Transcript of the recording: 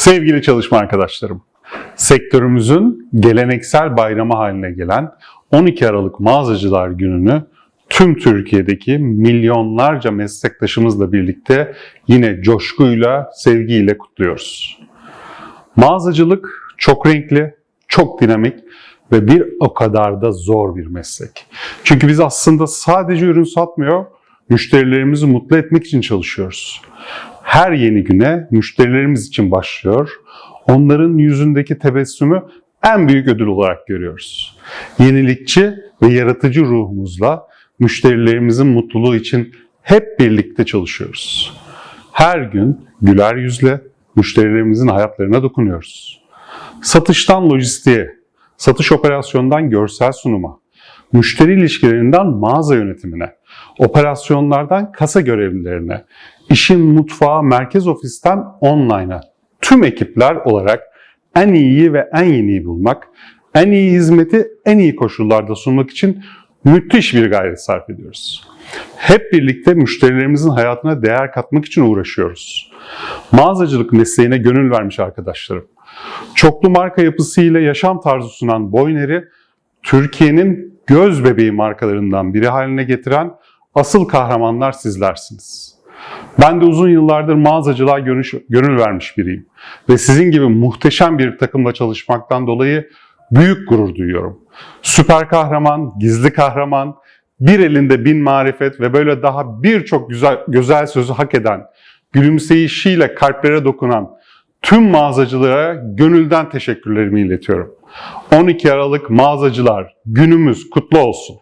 Sevgili çalışma arkadaşlarım, sektörümüzün geleneksel bayramı haline gelen 12 Aralık Mağazacılar Günü'nü tüm Türkiye'deki milyonlarca meslektaşımızla birlikte yine coşkuyla, sevgiyle kutluyoruz. Mağazacılık çok renkli, çok dinamik ve bir o kadar da zor bir meslek. Çünkü biz aslında sadece ürün satmıyor, müşterilerimizi mutlu etmek için çalışıyoruz. Her yeni güne müşterilerimiz için başlıyor. Onların yüzündeki tebessümü en büyük ödül olarak görüyoruz. Yenilikçi ve yaratıcı ruhumuzla müşterilerimizin mutluluğu için hep birlikte çalışıyoruz. Her gün güler yüzle müşterilerimizin hayatlarına dokunuyoruz. Satıştan lojistiğe, satış operasyondan görsel sunuma, müşteri ilişkilerinden mağaza yönetimine, operasyonlardan kasa görevlilerine, işin mutfağı merkez ofisten online'a tüm ekipler olarak en iyiyi ve en yeniyi bulmak, en iyi hizmeti en iyi koşullarda sunmak için müthiş bir gayret sarf ediyoruz. Hep birlikte müşterilerimizin hayatına değer katmak için uğraşıyoruz. Mağazacılık mesleğine gönül vermiş arkadaşlarım. Çoklu marka yapısıyla yaşam tarzı sunan Boyner'i Türkiye'nin göz bebeği markalarından biri haline getiren asıl kahramanlar sizlersiniz. Ben de uzun yıllardır mağazacılığa gönüş- gönül vermiş biriyim. Ve sizin gibi muhteşem bir takımla çalışmaktan dolayı büyük gurur duyuyorum. Süper kahraman, gizli kahraman, bir elinde bin marifet ve böyle daha birçok güzel, güzel sözü hak eden, gülümseyişiyle kalplere dokunan tüm mağazacılara gönülden teşekkürlerimi iletiyorum. 12 Aralık mağazacılar günümüz kutlu olsun.